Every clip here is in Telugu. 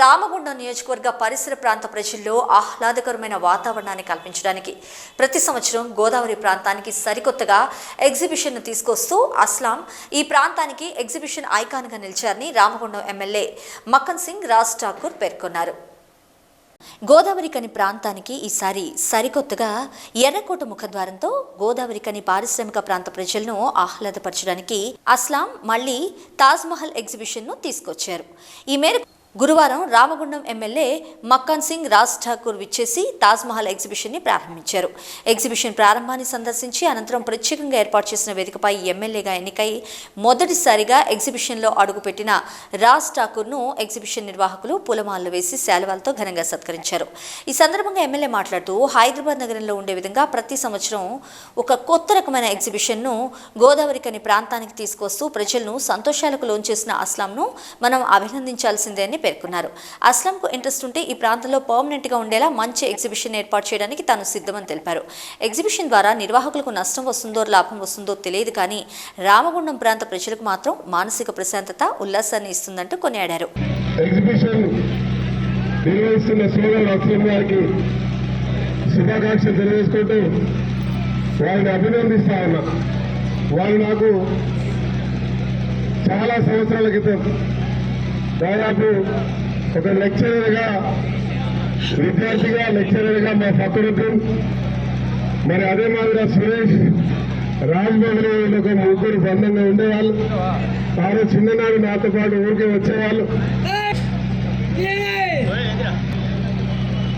రామగుండం నియోజకవర్గ పరిసర ప్రాంత ప్రజల్లో ఆహ్లాదకరమైన వాతావరణాన్ని కల్పించడానికి ప్రతి సంవత్సరం గోదావరి ప్రాంతానికి సరికొత్తగా ఎగ్జిబిషన్ను తీసుకొస్తూ అస్లాం ఈ ప్రాంతానికి ఎగ్జిబిషన్ ఐకాన్గా నిలిచారని రామగుండం ఎమ్మెల్యే మక్కన్ సింగ్ రాజ్ ఠాకూర్ పేర్కొన్నారు. గోదావరి కని ప్రాంతానికి ఈసారి సరికొత్తగా ఎర్రకోట ముఖద్వారంతో గోదావరి కని పారిశ్రామిక ప్రాంత ప్రజలను ఆహ్లాదపరచడానికి అస్లాం మళ్ళీ తాజ్మహల్ ఎగ్జిబిషన్ను తీసుకొచ్చారు. ఈ మేరకు గురువారం రామగుండం ఎమ్మెల్యే మక్కన్ సింగ్ రాజ్ ఠాకూర్ విచ్చేసి తాజ్మహల్ ఎగ్జిబిషన్ని ప్రారంభించారు. ఎగ్జిబిషన్ ప్రారంభాన్ని సందర్శించి అనంతరం ప్రత్యేకంగా ఏర్పాటు చేసిన వేదికపై ఎమ్మెల్యేగా ఎన్నికై మొదటిసారిగా ఎగ్జిబిషన్లో అడుగుపెట్టిన రాజ్ ఠాకూర్ను ఎగ్జిబిషన్ నిర్వాహకులు పూలమాలలు వేసి శాలువాలతో ఘనంగా సత్కరించారు. ఈ సందర్భంగా ఎమ్మెల్యే మాట్లాడుతూ హైదరాబాద్ నగరంలో ఉండే విధంగా ప్రతి సంవత్సరం ఒక కొత్త రకమైన ఎగ్జిబిషన్ను గోదావరి కని ప్రాంతానికి తీసుకొస్తూ ప్రజలను సంతోషాలకు లోంచేసిన అస్లాంను మనం అభినందించాల్సిందే అని పేర్కొన్నారు. అస్లంకు ఇంట్రెస్ట్ ఉంటే ఈ ప్రాంతంలో పర్మనెంట్గా ఉండేలా మంచి ఎగ్జిబిషన్ ఏర్పాటు చేయడానికి తాను సిద్ధమని తెలిపారు. ఎగ్జిబిషన్ ద్వారా నిర్వాహకులకు నష్టం వస్తుందో లాభం వస్తుందో తెలియదు కానీ రామగుండం ప్రాంత ప్రజలకు మాత్రం మానసిక ప్రశాంతత ఉల్లాసాన్ని ఇస్తుందంటూ కొనియాడారు. నిర్వహిస్తున్న గారికి శుభాకాంక్షలు తెలియజేసుకుంటూ వారిని అభినందిస్తా ఉన్నా. వారు నాకు చాలా సంవత్సరాల క్రితం దాదాపు ఒక లెక్చరర్గా విద్యార్థిగా లెక్చరర్గా మా ఫకరుద్దీన్ మరి అదే మాదిరిగా సురేష్ రాజ్మోహన్ ఒక ముగ్గురు బంధంగా ఉండేవాళ్ళు. వారు చిన్ననాడు నాతో పాటు ఊరికే వచ్చేవాళ్ళు.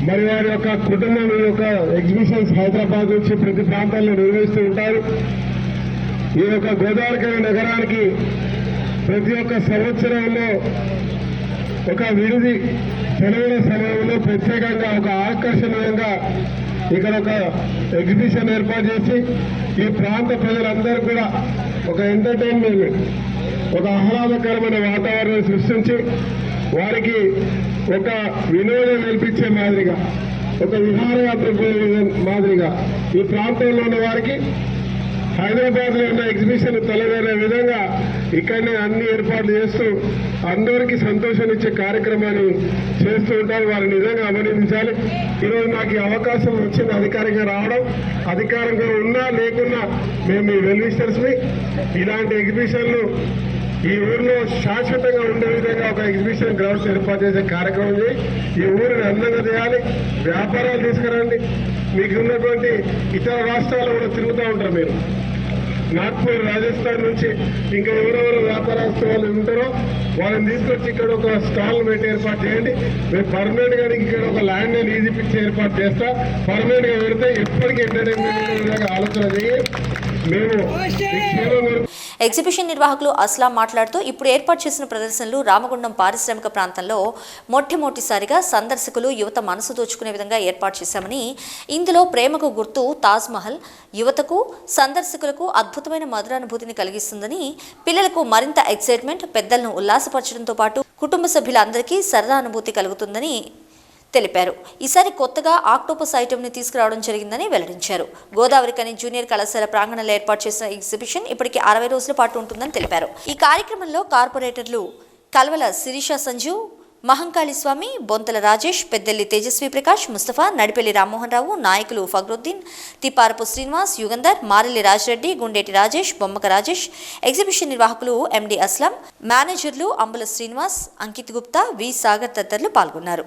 మరి వారి యొక్క కుటుంబం యొక్క ఎగ్జిబిషన్స్ హైదరాబాద్ నుంచి ప్రతి ప్రాంతాల్లో నిర్వహిస్తూ ఉంటారు. ఈ యొక్క గోదావరికర నగరానికి ప్రతి ఒక్క సంవత్సరంలో ఒక విడిది సెలవుల సమయంలో ప్రత్యేకంగా ఒక ఆకర్షణీయంగా ఇక్కడ ఒక ఎగ్జిబిషన్ ఏర్పాటు చేసి ఈ ప్రాంత ప్రజలందరూ కూడా ఒక ఎంటర్టైన్మెంట్ ఒక ఆహ్లాదకరమైన వాతావరణం సృష్టించి వారికి ఒక వినోదం నేర్పించే మాదిరిగా ఒక విహారయాత్ర మాదిరిగా ఈ ప్రాంతంలో ఉన్న వారికి హైదరాబాద్లో ఉన్న ఎగ్జిబిషన్ తొలగనే విధంగా ఇక్కడనే అన్ని ఏర్పాట్లు చేస్తూ అందరికీ సంతోషాన్నిచ్చే కార్యక్రమాన్ని చేస్తూ ఉంటారు. వారిని నిజంగా అభినందించాలి. ఈరోజు నాకు ఈ అవకాశం వచ్చింది. అధికారికంగా రావడం అధికారంగా ఉన్నా లేకున్నా మేము మీ వెల్విషర్స్ ఇలాంటి ఎగ్జిబిషన్లు ఈ ఊరిలో శాశ్వతంగా ఉండే విధంగా ఒక ఎగ్జిబిషన్ గ్రౌండ్స్ ఏర్పాటు చేసే కార్యక్రమం చేయి. ఈ ఊరిని అందంగా చేయాలి. వ్యాపారాలు తీసుకురండి. మీకు ఉన్నటువంటి ఇతర రాష్ట్రాల్లో కూడా తిరుగుతూ ఉంటారు మీరు. నాగ్పూర్ రాజస్థాన్ నుంచి ఇంకా ఎవరెవరు వ్యాపారస్తు వాళ్ళు ఉంటారో వాళ్ళని తీసుకొచ్చి ఇక్కడ ఒక స్టాల్ పెట్టి ఏర్పాటు చేయండి. మేము పర్మనెంట్గా ఇక్కడ ఒక ల్యాండ్ నేను ఈజీ పిక్స్ ఏర్పాటు చేస్తా. పర్మనెంట్గా పెడితే ఎప్పటికీ ఎంటర్టైన్మెంట్ ఆలోచన చేయి. మేము ఎగ్జిబిషన్ నిర్వాహకులు అస్లాం మాట్లాడుతూ ఇప్పుడు ఏర్పాటు చేసిన ప్రదర్శనలు రామగుండం పారిశ్రామిక ప్రాంతంలో మొట్టమొదటిసారిగా సందర్శకులు యువత మనసు దోచుకునే విధంగా ఏర్పాటు చేశామని ఇందులో ప్రేమకు గుర్తు తాజ్మహల్ యువతకు సందర్శకులకు అద్భుతమైన మధురానుభూతిని కలిగిస్తుందని పిల్లలకు మరింత ఎక్సైట్మెంట్ పెద్దలను ఉల్లాసపరచడంతో పాటు కుటుంబ సభ్యులందరికీ సరదా అనుభూతి కలుగుతుందని తెలిపారు. ఈసారి కొత్తగా ఆక్టోపస్ ఐటెంని తీసుకురావడం జరిగిందని వెల్లడించారు. గోదావరి కని జూనియర్ కళాశాల ప్రాంగణంలో ఏర్పాటు చేసిన ఎగ్జిబిషన్ ఇప్పటికి అరవై రోజుల పాటు ఉంటుందని తెలిపారు. ఈ కార్యక్రమంలో కార్పొరేటర్లు కల్వల శిరీష సంజు మహంకాళి స్వామి బొంతల రాజేష్ పెద్దెల్లి తేజస్వి ప్రకాష్ ముస్తఫా నడిపెల్లి రామ్మోహన్ రావు నాయకులు ఫగ్రుద్దీన్ తిప్పారపు శ్రీనివాస్ యుగంధర్ మారెల్లి రాజరెడ్డి గుండేటి రాజేష్ బొమ్మక రాజేష్ ఎగ్జిబిషన్ నిర్వాహకులు ఎండి అస్లం మేనేజర్లు అంబుల శ్రీనివాస్ అంకిత్ గుప్తా వి సాగర్ తదితరులు పాల్గొన్నారు.